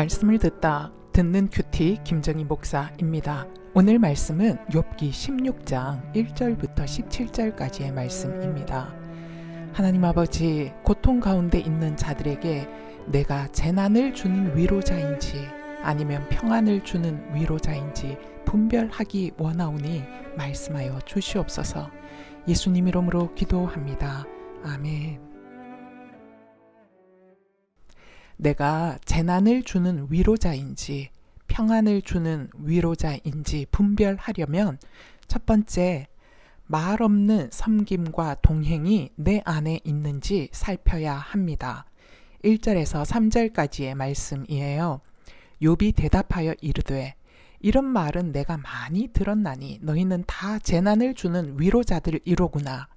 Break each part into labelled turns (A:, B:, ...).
A: 말씀을 듣다 듣는 큐티 김정희 목사입니다. 오늘 말씀은 욥기 16장 1절부터 17절까지의 말씀입니다. 하나님 아버지 고통 가운데 있는 자들에게 내가 재난을 주는 위로자인지 아니면 평안을 주는 위로자인지 분별하기 원하오니 말씀하여 주시옵소서. 예수님 이름으로 기도합니다. 아멘. 내가 재난을 주는 위로자인지 평안을 주는 위로자인지 분별하려면 첫 번째 말 없는 섬김과 동행이 내 안에 있는지 살펴야 합니다. 1절에서 3절까지의 말씀이에요. 욥이 대답하여 이르되 이런 말은 내가 많이 들었나니 너희는 다 재난을 주는 위로자들이로구나.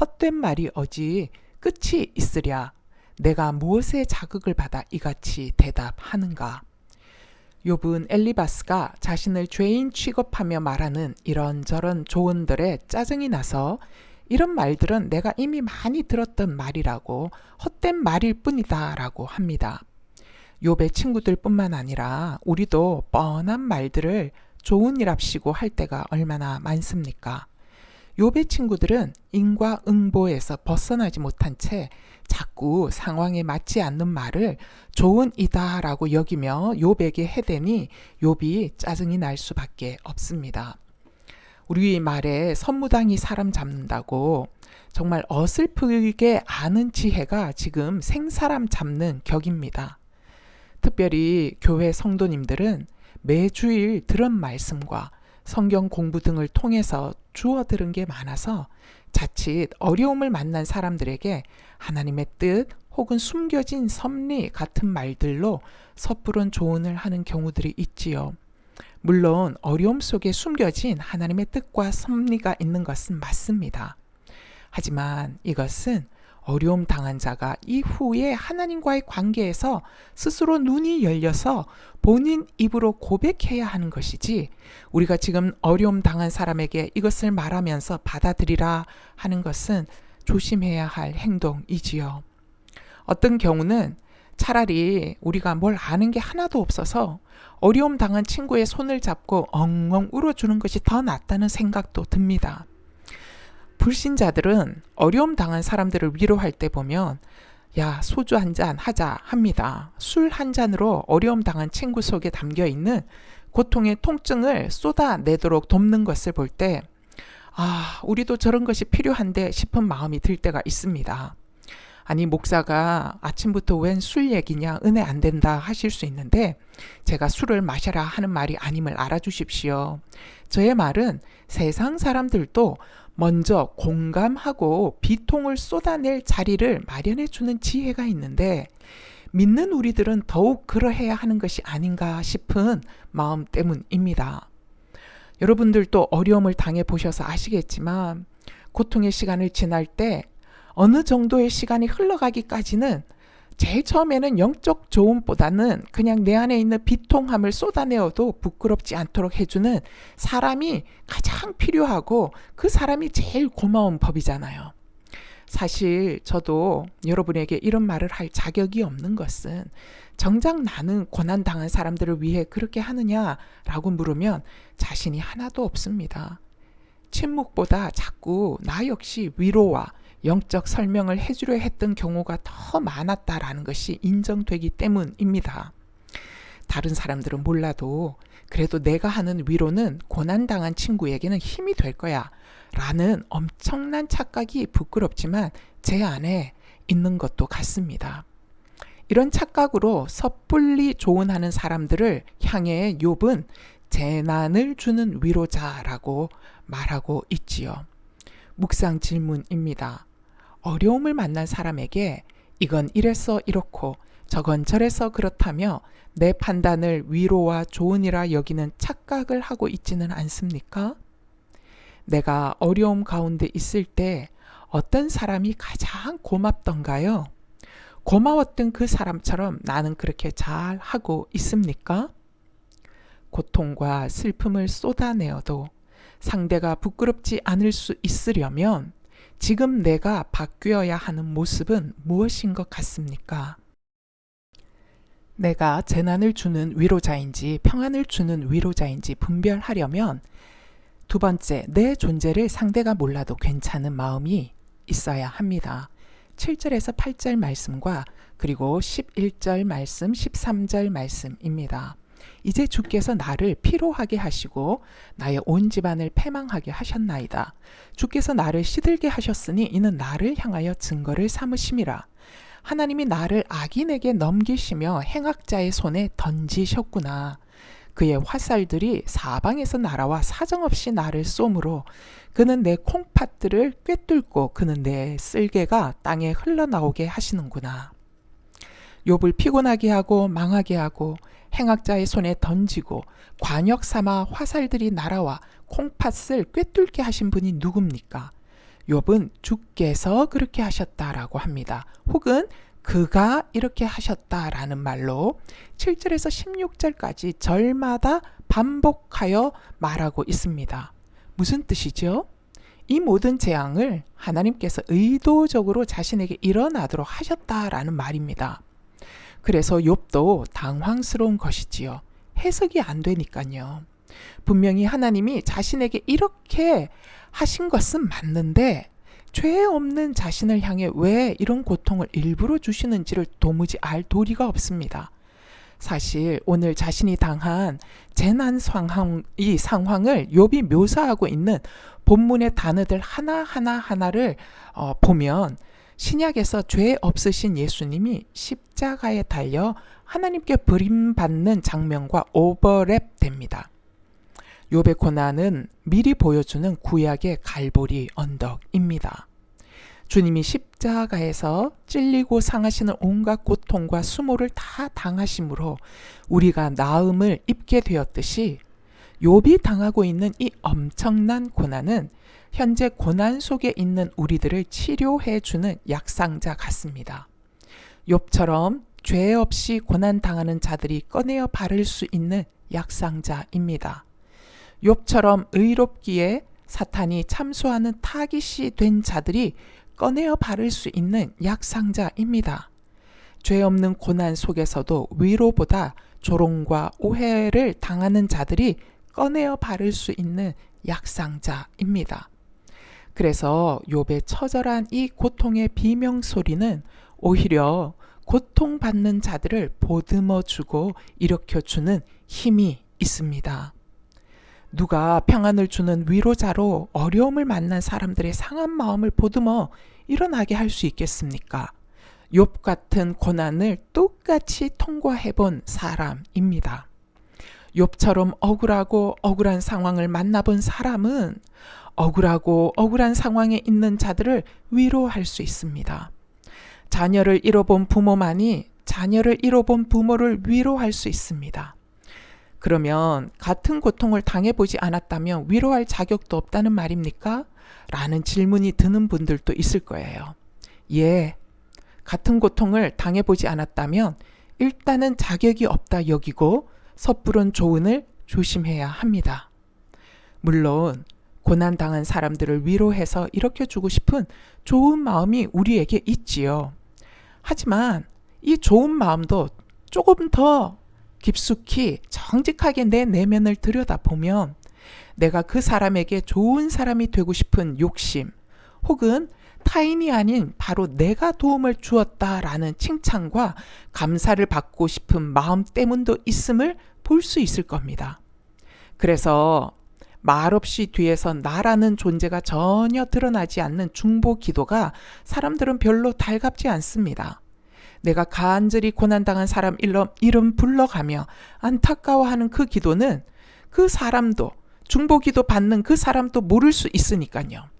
A: 헛된 말이 어지 끝이 있으랴. 내가 무엇에 자극을 받아 이같이 대답하는가? 욥은 엘리바스가 자신을 죄인 취급하며 말하는 이런저런 조언들에 짜증이 나서 이런 말들은 내가 이미 많이 들었던 말이라고 헛된 말일 뿐이다라고 합니다. 욥의 친구들뿐만 아니라 우리도 뻔한 말들을 좋은 일 합시고 할 때가 얼마나 많습니까? 욥의 친구들은 인과응보에서 벗어나지 못한 채 자꾸 상황에 맞지 않는 말을 좋은 이다라고 여기며 욥에게 해대니 욥이 짜증이 날 수밖에 없습니다. 우리 말에 선무당이 사람 잡는다고 정말 어슬프게 아는 지혜가 지금 생사람 잡는 격입니다. 특별히 교회 성도님들은 매주일 들은 말씀과 성경 공부 등을 통해서 주워 들은 게 많아서 자칫 어려움을 만난 사람들에게 하나님의 뜻 혹은 숨겨진 섭리 같은 말들로 섣부른 조언을 하는 경우들이 있지요. 물론 어려움 속에 숨겨진 하나님의 뜻과 섭리가 있는 것은 맞습니다. 하지만 이것은 어려움 당한 자가 이후에 하나님과의 관계에서 스스로 눈이 열려서 본인 입으로 고백해야 하는 것이지 우리가 지금 어려움 당한 사람에게 이것을 말하면서 받아들이라 하는 것은 조심해야 할 행동이지요. 어떤 경우는 차라리 우리가 뭘 아는 게 하나도 없어서 어려움 당한 친구의 손을 잡고 엉엉 울어주는 것이 더 낫다는 생각도 듭니다. 불신자들은 어려움 당한 사람들을 위로할 때 보면 야, 소주 한 잔 하자 합니다. 술 한 잔으로 어려움 당한 친구 속에 담겨 있는 고통의 통증을 쏟아내도록 돕는 것을 볼 때, 아, 우리도 저런 것이 필요한데 싶은 마음이 들 때가 있습니다. 아니, 목사가 아침부터 웬 술 얘기냐, 은혜 안 된다 하실 수 있는데, 제가 술을 마셔라 하는 말이 아님을 알아주십시오. 저의 말은 세상 사람들도 먼저 공감하고 비통을 쏟아낼 자리를 마련해 주는 지혜가 있는데 믿는 우리들은 더욱 그러해야 하는 것이 아닌가 싶은 마음 때문입니다. 여러분들도 어려움을 당해 보셔서 아시겠지만 고통의 시간을 지날 때 어느 정도의 시간이 흘러가기까지는 제일 처음에는 영적 조음보다는 그냥 내 안에 있는 비통함을 쏟아내어도 부끄럽지 않도록 해주는 사람이 가장 필요하고 그 사람이 제일 고마운 법이잖아요. 사실 저도 여러분에게 이런 말을 할 자격이 없는 것은 정작 나는 고난당한 사람들을 위해 그렇게 하느냐라고 물으면 자신이 하나도 없습니다. 침묵보다 자꾸 나 역시 위로와 영적 설명을 해주려 했던 경우가 더 많았다라는 것이 인정되기 때문입니다. 다른 사람들은 몰라도 그래도 내가 하는 위로는 고난당한 친구에게는 힘이 될 거야. 라는 엄청난 착각이 부끄럽지만 제 안에 있는 것도 같습니다. 이런 착각으로 섣불리 조언하는 사람들을 향해 욥은 재난을 주는 위로자라고 말하고 있지요. 묵상 질문입니다. 어려움을 만난 사람에게 이건 이래서 이렇고 저건 저래서 그렇다며 내 판단을 위로와 조언이라 여기는 착각을 하고 있지는 않습니까? 내가 어려움 가운데 있을 때 어떤 사람이 가장 고맙던가요? 고마웠던 그 사람처럼 나는 그렇게 잘 하고 있습니까? 고통과 슬픔을 쏟아내어도 상대가 부끄럽지 않을 수 있으려면 지금 내가 바뀌어야 하는 모습은 무엇인 것 같습니까? 내가 재난을 주는 위로자인지 평안을 주는 위로자인지 분별하려면 두 번째, 내 존재를 상대가 몰라도 괜찮은 마음이 있어야 합니다. 7절에서 8절 말씀과 그리고 11절 말씀, 13절 말씀입니다. 이제 주께서 나를 피로하게 하시고 나의 온 집안을 패망하게 하셨나이다. 주께서 나를 시들게 하셨으니 이는 나를 향하여 증거를 삼으심이라. 하나님이 나를 악인에게 넘기시며 행악자의 손에 던지셨구나. 그의 화살들이 사방에서 날아와 사정없이 나를 쏘므로 그는 내 콩팥들을 꿰뚫고 그는 내 쓸개가 땅에 흘러나오게 하시는구나. 욥을 피곤하게 하고 망하게 하고 행악자의 손에 던지고 관역 삼아 화살들이 날아와 콩팥을 꿰뚫게 하신 분이 누굽니까? 욥은 주께서 그렇게 하셨다라고 합니다. 혹은 그가 이렇게 하셨다라는 말로 7절에서 16절까지 절마다 반복하여 말하고 있습니다. 무슨 뜻이죠? 이 모든 재앙을 하나님께서 의도적으로 자신에게 일어나도록 하셨다라는 말입니다. 그래서 욥도 당황스러운 것이지요. 해석이 안 되니까요. 분명히 하나님이 자신에게 이렇게 하신 것은 맞는데 죄 없는 자신을 향해 왜 이런 고통을 일부러 주시는지를 도무지 알 도리가 없습니다. 사실 오늘 자신이 당한 재난 상황 이 상황을 욥이 묘사하고 있는 본문의 단어들 하나 하나 하나를 어, 보면 신약에서 죄 없으신 예수님이 십자가에 달려 하나님께 버림받는 장면과 오버랩 됩니다. 욥의 고난은 미리 보여주는 구약의 갈보리 언덕입니다. 주님이 십자가에서 찔리고 상하시는 온갖 고통과 수모를 다 당하심으로 우리가 나음을 입게 되었듯이 욥이 당하고 있는 이 엄청난 고난은 현재 고난 속에 있는 우리들을 치료해 주는 약상자 같습니다. 욥처럼 죄 없이 고난 당하는 자들이 꺼내어 바를 수 있는 약상자입니다. 욥처럼 의롭기에 사탄이 참소하는 타깃이 된 자들이 꺼내어 바를 수 있는 약상자입니다. 죄 없는 고난 속에서도 위로보다 조롱과 오해를 당하는 자들이 꺼내어 바를 수 있는 약상자입니다. 그래서 욥의 처절한 이 고통의 비명 소리는 오히려 고통받는 자들을 보듬어 주고 일으켜 주는 힘이 있습니다. 누가 평안을 주는 위로자로 어려움을 만난 사람들의 상한 마음을 보듬어 일어나게 할 수 있겠습니까? 욥 같은 고난을 똑같이 통과해 본 사람입니다. 욥처럼 억울하고 억울한 상황을 만나본 사람은 억울하고 억울한 상황에 있는 자들을 위로할 수 있습니다. 자녀를 잃어본 부모만이 자녀를 잃어본 부모를 위로할 수 있습니다. 그러면 같은 고통을 당해보지 않았다면 위로할 자격도 없다는 말입니까? 라는 질문이 드는 분들도 있을 거예요. 예. 같은 고통을 당해보지 않았다면 일단은 자격이 없다 여기고 섣부른 조언을 조심해야 합니다. 물론 고난당한 사람들을 위로해서 일으켜주고 싶은 좋은 마음이 우리에게 있지요. 하지만 이 좋은 마음도 조금 더 깊숙이 정직하게 내 내면을 들여다보면 내가 그 사람에게 좋은 사람이 되고 싶은 욕심 혹은 타인이 아닌 바로 내가 도움을 주었다라는 칭찬과 감사를 받고 싶은 마음 때문도 있음을 볼 수 있을 겁니다. 그래서 말없이 뒤에서 나라는 존재가 전혀 드러나지 않는 중보 기도가 사람들은 별로 달갑지 않습니다. 내가 간절히 고난당한 사람 이름, 불러가며 안타까워하는 그 기도는 그 사람도 중보 기도 받는 그 사람도 모를 수 있으니까요.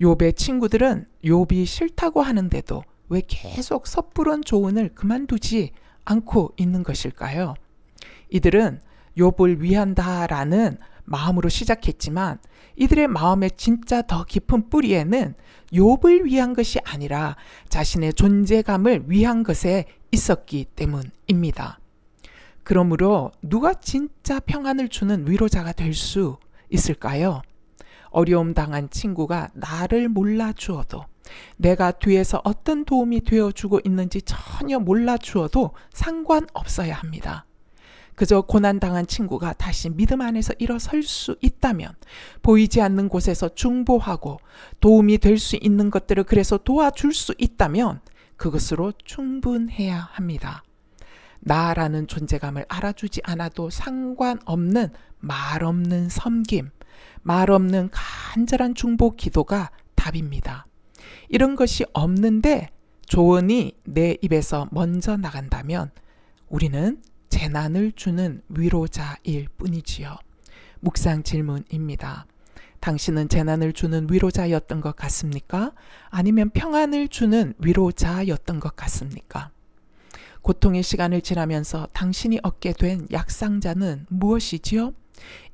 A: 욥의 친구들은 욥이 싫다고 하는데도 왜 계속 섣부른 조언을 그만두지 않고 있는 것일까요? 이들은 욥을 위한다라는 마음으로 시작했지만 이들의 마음의 진짜 더 깊은 뿌리에는 욥을 위한 것이 아니라 자신의 존재감을 위한 것에 있었기 때문입니다. 그러므로 누가 진짜 평안을 주는 위로자가 될 수 있을까요? 어려움 당한 친구가 나를 몰라 주어도 내가 뒤에서 어떤 도움이 되어 주고 있는지 전혀 몰라 주어도 상관없어야 합니다. 그저 고난당한 친구가 다시 믿음 안에서 일어설 수 있다면 보이지 않는 곳에서 중보하고 도움이 될 수 있는 것들을 그래서 도와줄 수 있다면 그것으로 충분해야 합니다. 나라는 존재감을 알아주지 않아도 상관없는 말 없는 섬김, 말 없는 간절한 중보 기도가 답입니다. 이런 것이 없는데 조언이 내 입에서 먼저 나간다면 우리는 재난을 주는 위로자일 뿐이지요. 묵상 질문입니다. 당신은 재난을 주는 위로자였던 것 같습니까? 아니면 평안을 주는 위로자였던 것 같습니까? 고통의 시간을 지나면서 당신이 얻게 된 약상자는 무엇이지요?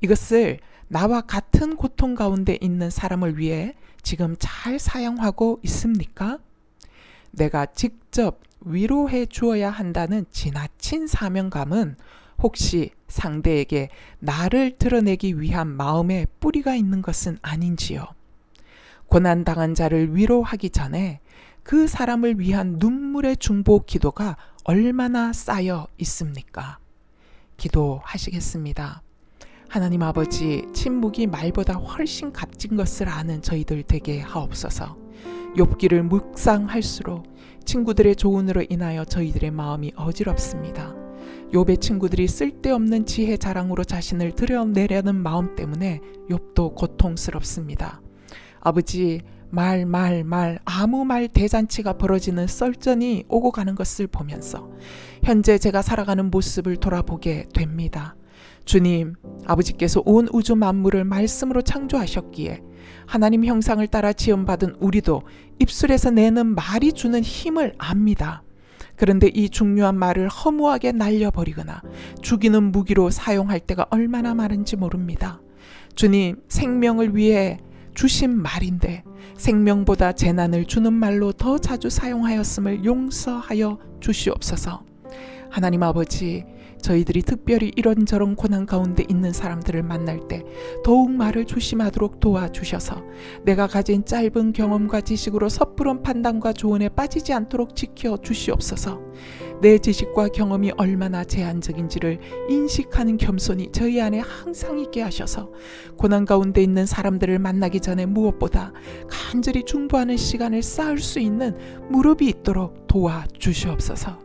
A: 이것을 나와 같은 고통 가운데 있는 사람을 위해 지금 잘 사용하고 있습니까? 내가 직접 위로해 주어야 한다는 지나친 사명감은 혹시 상대에게 나를 드러내기 위한 마음에 뿌리가 있는 것은 아닌지요? 고난당한 자를 위로하기 전에 그 사람을 위한 눈물의 중보 기도가 얼마나 쌓여 있습니까? 기도하시겠습니다. 하나님 아버지, 침묵이 말보다 훨씬 값진 것을 아는 저희들 되게 하옵소서. 욥기를 묵상할수록 친구들의 조언으로 인하여 저희들의 마음이 어지럽습니다. 욥의 친구들이 쓸데없는 지혜 자랑으로 자신을 드러내려는 마음 때문에 욥도 고통스럽습니다. 아버지, 말, 말, 말, 아무 말 대잔치가 벌어지는 썰전이 오고 가는 것을 보면서 현재 제가 살아가는 모습을 돌아보게 됩니다. 주님, 아버지께서 온 우주 만물을 말씀으로 창조하셨기에 하나님 형상을 따라 지음받은 우리도 입술에서 내는 말이 주는 힘을 압니다. 그런데 이 중요한 말을 허무하게 날려버리거나 죽이는 무기로 사용할 때가 얼마나 많은지 모릅니다. 주님, 생명을 위해 주신 말인데 생명보다 재난을 주는 말로 더 자주 사용하였음을 용서하여 주시옵소서. 하나님 아버지, 저희들이 특별히 이런저런 고난 가운데 있는 사람들을 만날 때 더욱 말을 조심하도록 도와주셔서 내가 가진 짧은 경험과 지식으로 섣부른 판단과 조언에 빠지지 않도록 지켜 주시옵소서. 내 지식과 경험이 얼마나 제한적인지를 인식하는 겸손이 저희 안에 항상 있게 하셔서 고난 가운데 있는 사람들을 만나기 전에 무엇보다 간절히 중보하는 시간을 쌓을 수 있는 무릎이 있도록 도와주시옵소서.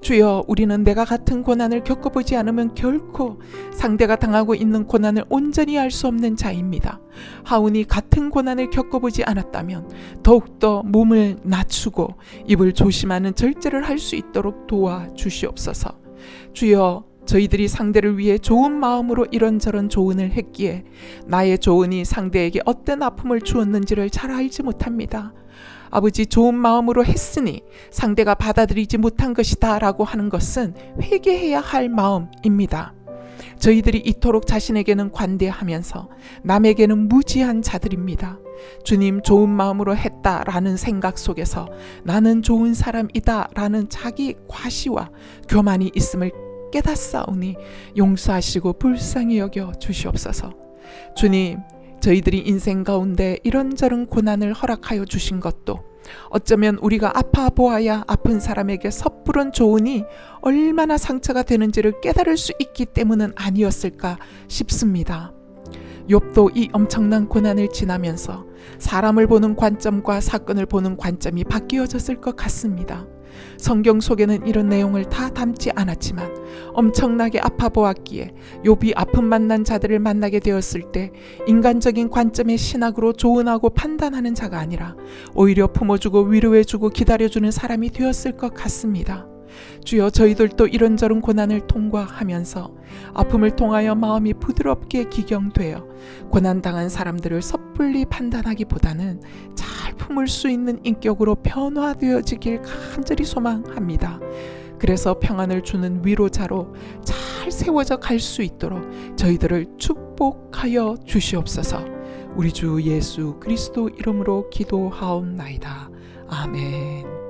A: 주여 우리는 내가 같은 고난을 겪어보지 않으면 결코 상대가 당하고 있는 고난을 온전히 알 수 없는 자입니다. 하운이 같은 고난을 겪어보지 않았다면 더욱더 몸을 낮추고 입을 조심하는 절제를 할 수 있도록 도와주시옵소서. 주여 저희들이 상대를 위해 좋은 마음으로 이런저런 조언을 했기에 나의 조언이 상대에게 어떤 아픔을 주었는지를 잘 알지 못합니다. 아버지 좋은 마음으로 했으니 상대가 받아들이지 못한 것이다 라고 하는 것은 회개해야 할 마음입니다. 저희들이 이토록 자신에게는 관대하면서 남에게는 무지한 자들입니다. 주님 좋은 마음으로 했다라는 생각 속에서 나는 좋은 사람이다라는 자기 과시와 교만이 있음을 깨닫사오니 용서하시고 불쌍히 여겨 주시옵소서. 주님 저희들이 인생 가운데 이런저런 고난을 허락하여 주신 것도 어쩌면 우리가 아파 보아야 아픈 사람에게 섣부른 조언이 얼마나 상처가 되는지를 깨달을 수 있기 때문은 아니었을까 싶습니다. 욥도 이 엄청난 고난을 지나면서 사람을 보는 관점과 사건을 보는 관점이 바뀌어졌을 것 같습니다. 성경 속에는 이런 내용을 다 담지 않았지만 엄청나게 아파 보았기에 욥이 아픔 만난 자들을 만나게 되었을 때 인간적인 관점의 신학으로 조언하고 판단하는 자가 아니라 오히려 품어주고 위로해주고 기다려주는 사람이 되었을 것 같습니다. 주여 저희들도 이런저런 고난을 통과하면서 아픔을 통하여 마음이 부드럽게 기경되어 고난당한 사람들을 섣불리 판단하기보다는 잘 품을 수 있는 인격으로 변화되어지길 간절히 소망합니다. 그래서 평안을 주는 위로자로 잘 세워져 갈 수 있도록 저희들을 축복하여 주시옵소서. 우리 주 예수 그리스도 이름으로 기도하옵나이다. 아멘.